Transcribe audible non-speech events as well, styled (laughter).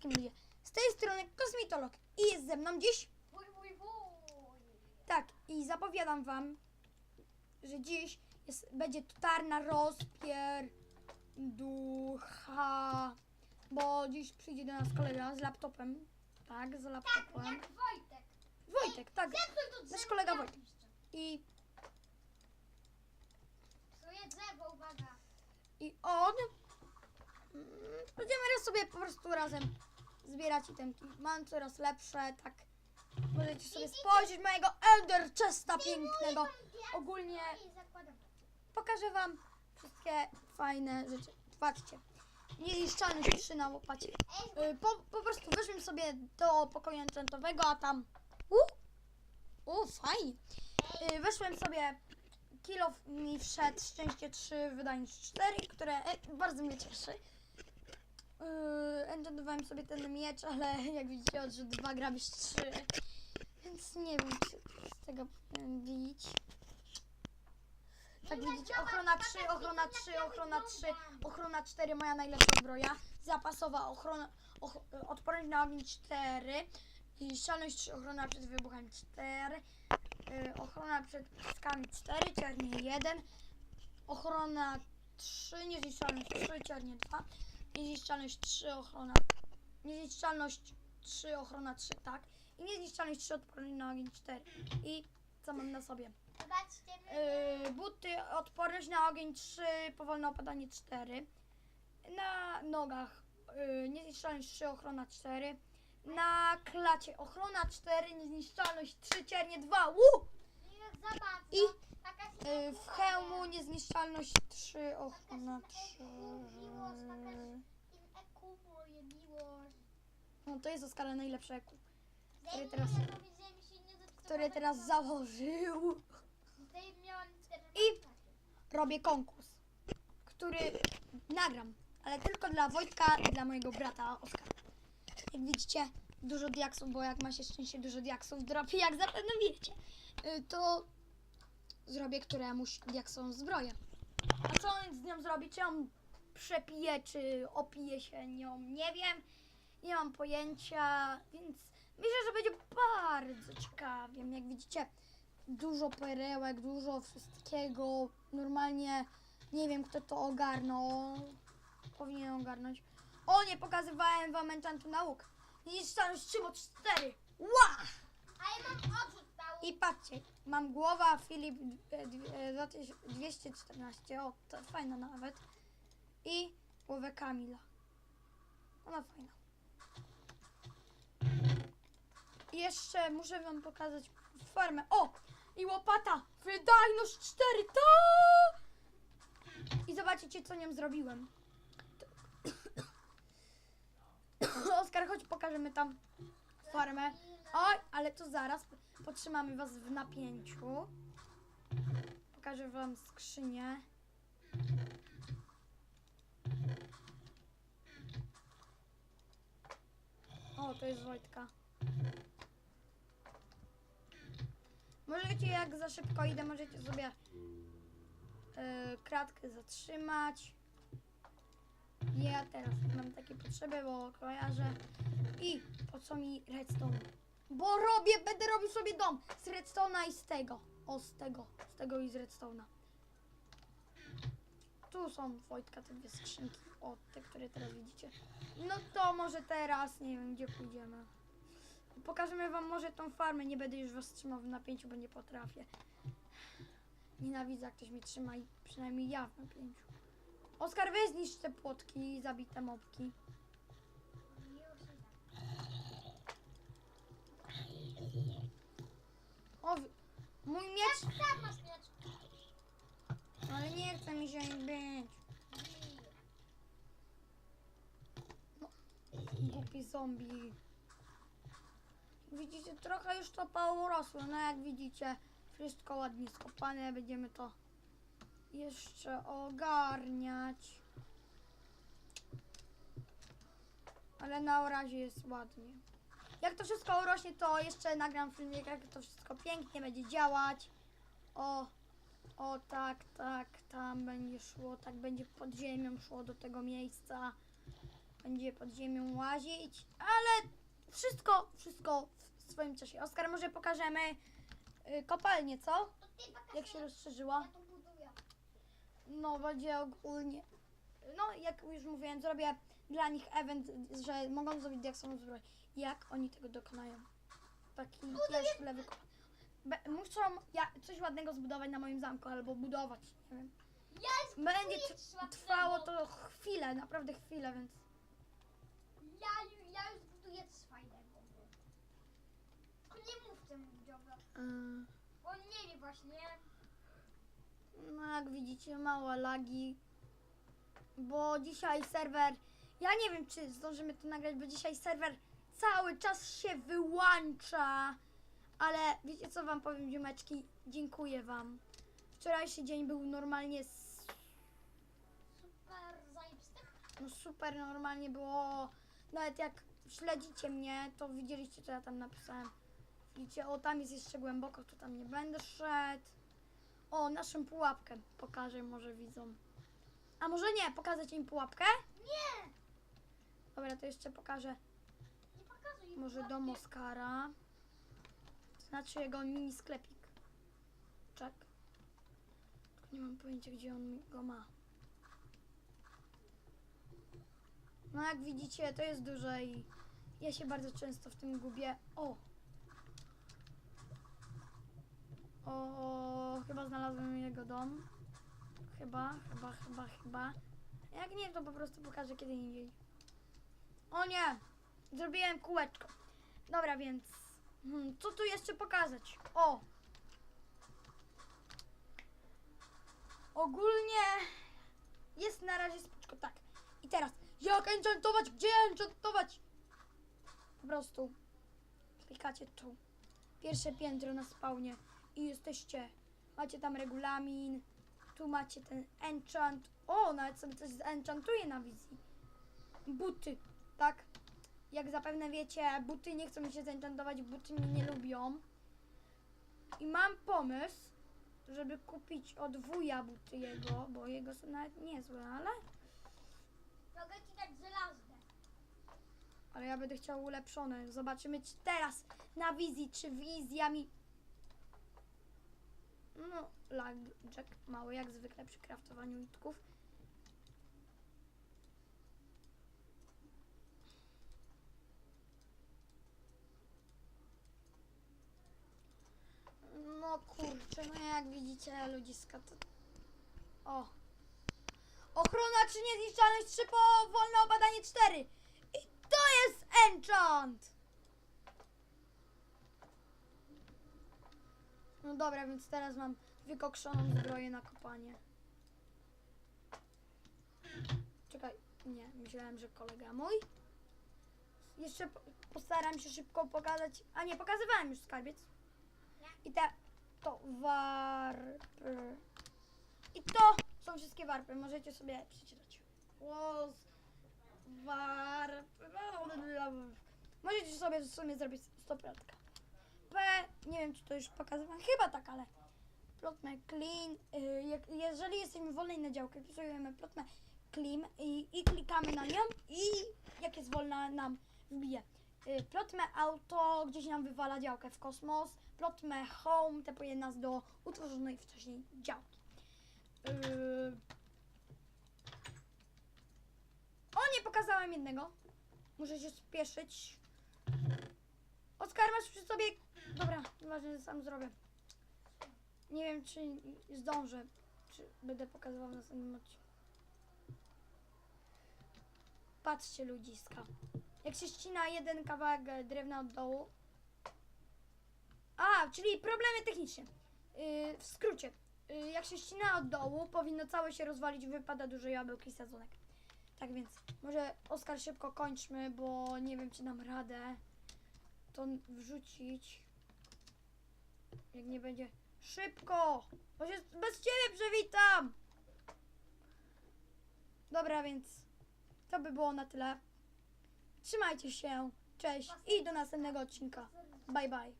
wszystkim ludzie. Z tej strony Kosmitolog i jest ze mną dziś, Wuj, wuj, wuj. tak, i zapowiadam wam, że dziś jest, będzie totalna rozpier ducha, bo dziś przyjdzie do nas kolega z laptopem, tak, z Tak, laptopem. jak Wojtek. Wojtek, tak, Zepsuj to drzewo. nasz kolega Wojtek. I, Psuję drzewo, uwaga. i on, mm, będziemy raz sobie po prostu razem zbierać itemki. Mam coraz lepsze, tak, możecie sobie spojrzeć mojego Elder Chesta pięknego. Ogólnie pokażę wam wszystkie fajne rzeczy. Patrzcie. Niezniszczalność 3 na łopacie. Y, Po, po prostu weszłem sobie do pokoju enchantowego, a tam... U, u fajnie. Y, Weszłem sobie... Kilo mi wszedł szczęście 3, wydanie 4, które e, bardzo mnie cieszy. Yy, enchantowałem sobie ten miecz, ale (laughs) jak widzicie odrzut 2 grabisz 3. Więc nie wiem, czy z tego powinien bić. Tak widzicie, ochrona 3, ochrona 3, ochrona 3, ochrona 4, moja najlepsza zbroja. Zapasowa ochrona, och, odporność na ogień 4, niszczalność 3, ochrona przed wybuchem 4, y, ochrona przed piskami 4, czernie 1, ochrona 3, niezniszczalność 3, czernie 2, niezniszczalność 3, ochrona, niezniszczalność 3, ochrona 3, tak, i niezniszczalność 3, odporność na ogień 4. I co mam na sobie? Zobaczcie mnie. Yy, buty, odporność na ogień 3, powolne opadanie 4. Na nogach yy, niezniszczalność 3, ochrona 4. Na klacie ochrona 4, niezniszczalność 3, ciernie 2. Woo! I yy, w hełmu niezniszczalność 3, ochrona 3. Im eku moje miłość. No to jest Oskara najlepsze eku, Zdejmij teraz- które teraz założył. I robię konkurs, który nagram, ale tylko dla Wojtka i dla mojego brata Oskara. Jak widzicie, dużo diaksów, bo jak ma się szczęście dużo diaksów dropi, jak zapewne wiecie, y, to zrobię któremuś diaksową zbroję. A co on z nią zrobi? Czy ją przepije, czy opije się nią? Nie wiem. Nie mam pojęcia, więc myślę, że będzie bardzo ciekawie. Jak widzicie, dużo perełek, dużo wszystkiego. Normalnie nie wiem, kto to ogarnął. Powinien ogarnąć. O, nie pokazywałem wam enchantu nauk. Niszczalność 3 mod 4. Ła! A ja mam odrzut. I patrzcie, mam głowa Filip e, dwie- e, 2000 214. O, to fajna nawet. I głowę Kamila. Ona fajna. I jeszcze muszę wam pokazać farmę. O! I łopata! Wydajność 4! To! I zobaczycie, co nią zrobiłem. (coughs) Oskar, chodź pokażemy tam farmę. Oj, ale to zaraz. Potrzymamy was w napięciu. Pokażę wam skrzynię. O, to jest Wojtka. Możecie, jak za szybko idę, możecie sobie e, kratkę zatrzymać. Ja teraz mam takie potrzeby, bo kojarzę. I po co mi redstone? Bo robię, będę robił sobie dom z redstone'a i z tego. O, z tego, z tego i z redstone'a. Tu są Wojtka te dwie skrzynki. O, te, które teraz widzicie. No to może teraz, nie wiem, gdzie pójdziemy. Pokażemy wam może tą farmę. Nie będę już was trzymał w napięciu, bo nie potrafię. Nienawidzę, jak ktoś mnie trzyma i przynajmniej ja w napięciu. Oskar, weź te płotki i zabite mopki. Już idę. O, wi- mój miecz, Sam masz miecz. ale nim być. Głupi zombie. Widzicie, trochę już to urosło. No jak widzicie, wszystko ładnie skopane. Będziemy to jeszcze ogarniać. Ale na razie jest ładnie. Jak to wszystko urośnie, to jeszcze nagram filmik, jak to wszystko pięknie będzie działać. O, o tak, tak, tam będzie szło, tak będzie pod ziemią szło do tego miejsca. będzie pod ziemią łazić, ale wszystko, wszystko w swoim czasie. Oskar, może pokażemy y, kopalnię, co? Jak się rozszerzyła? No, będzie ogólnie. No, jak już mówiłem, zrobię dla nich event, że mogą zrobić diaksową zbroję. Jak oni tego dokonają? Taki lewy ko- Be- Muszą ja, coś ładnego zbudować na moim zamku, albo budować, nie wiem. Ja Będzie trwało to chwilę, naprawdę chwilę, więc... Ja, ju- ja już buduję coś fajnego. Tylko nie mów temu widzowi. Yy, On nie wie właśnie. no, jak widzicie, małe lagi. Bo dzisiaj serwer... Ja nie wiem, czy zdążymy to nagrać, bo dzisiaj serwer cały czas się wyłącza. Ale wiecie co wam powiem, ziomeczki? Dziękuję wam. Wczorajszy dzień był normalnie s- Super zajebisty. no super, normalnie było. Nawet jak śledzicie mnie, to widzieliście, co ja tam napisałem. Widzicie, o tam jest jeszcze głęboko, to tam nie będę szedł. O, naszą pułapkę pokażę może widzom. A może nie, pokazać im pułapkę? Nie! Dobra, to jeszcze pokażę Nie pokazuj. może dom Oskara. Znaczy jego mini sklepik. Czek. Nie mam pojęcia, gdzie on go ma. No jak widzicie, to jest duże i ja się bardzo często w tym gubię. O! O, chyba znalazłem jego dom. Chyba, chyba, chyba, chyba. Jak nie, to po prostu pokażę kiedy indziej. O nie! Zrobiłem kółeczko. Dobra, więc hmm, co tu jeszcze pokazać? O! Ogólnie jest na razie spoczko, tak. I teraz, jak enchantować? Gdzie enchantować? Po prostu klikacie tu. Pierwsze piętro na spawnie i jesteście. Macie tam regulamin. Tu macie ten enchant. O, nawet sobie coś zenchantuje na wizji. Buty, tak? Jak zapewne wiecie, buty nie chcą mi się zenchantować, buty mnie nie lubią. I mam pomysł, żeby kupić od wuja buty jego, bo jego są nawet niezłe, ale, Mogę ci dać żelazne. ale ja będę chciał ulepszone. Zobaczymy czy teraz na wizji, czy wizja mi... No, lag, jack mały, jak zwykle przy kraftowaniu nitków. No kurczę, no jak widzicie ludziska to... O! Ochrona 3, niezniszczalność 3, powolne opadanie 4! I to jest enchant! No dobra, więc teraz mam wykokszoną zbroję na kopanie. Czekaj, nie, myślałem, że kolega mój. Jeszcze po- postaram się szybko pokazać. A nie, pokazywałem już skarbiec. I to warpy. I to są wszystkie warpy. Możecie sobie przeczytać. Was warpy. Możecie sobie w sumie zrobić stopratka. P, nie wiem czy to już pokazywałem, chyba tak, ale plotmę clean. y, jak, jeżeli jesteśmy wolnej na działkę, wpisujemy plotmę clean i, i klikamy na nią i jak jest wolna nam wbije. Y, Plotmę auto gdzieś nam wywala działkę w kosmos. Plotmę home tepuje nas do utworzonej wcześniej działki. Yy... O, nie pokazałem jednego. Muszę się spieszyć. Oskar, masz przy sobie... Dobra, nieważne, sam zrobię. Nie wiem, czy zdążę. Czy będę pokazywał w następnym odcinku. Patrzcie, ludziska. Jak się ścina jeden kawałek drewna od dołu. A, czyli problemy techniczne. Yy, w skrócie. Yy, jak się ścina od dołu, powinno całe się rozwalić, wypada duży jabłek i sadzonek. Tak więc, może Oskar szybko kończmy, bo nie wiem, czy dam radę to wrzucić. Jak nie będzie. Szybko! Bo się bez ciebie przywitam! Dobra, więc to by było na tyle. Trzymajcie się. Cześć i do następnego odcinka. Bye bye.